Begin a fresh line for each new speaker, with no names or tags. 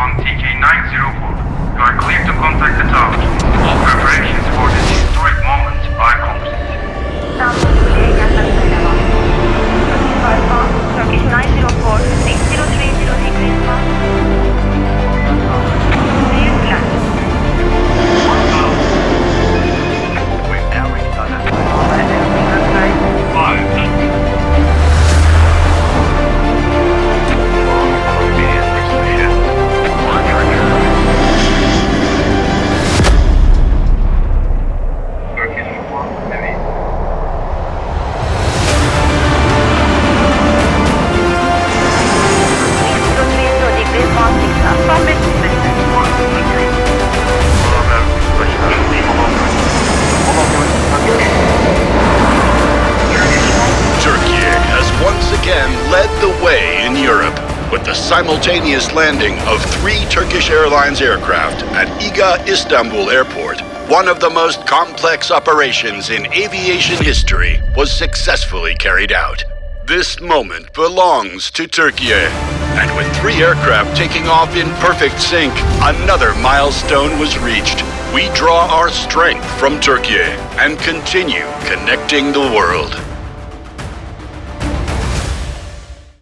on TK904.
The way in Europe with the simultaneous landing of three Turkish Airlines aircraft at Iga Istanbul Airport. One of the most complex operations in aviation history was successfully carried out. This moment belongs to Turkey. And with three aircraft taking off in perfect sync, another milestone was reached. We draw our strength from Turkey and continue connecting the world.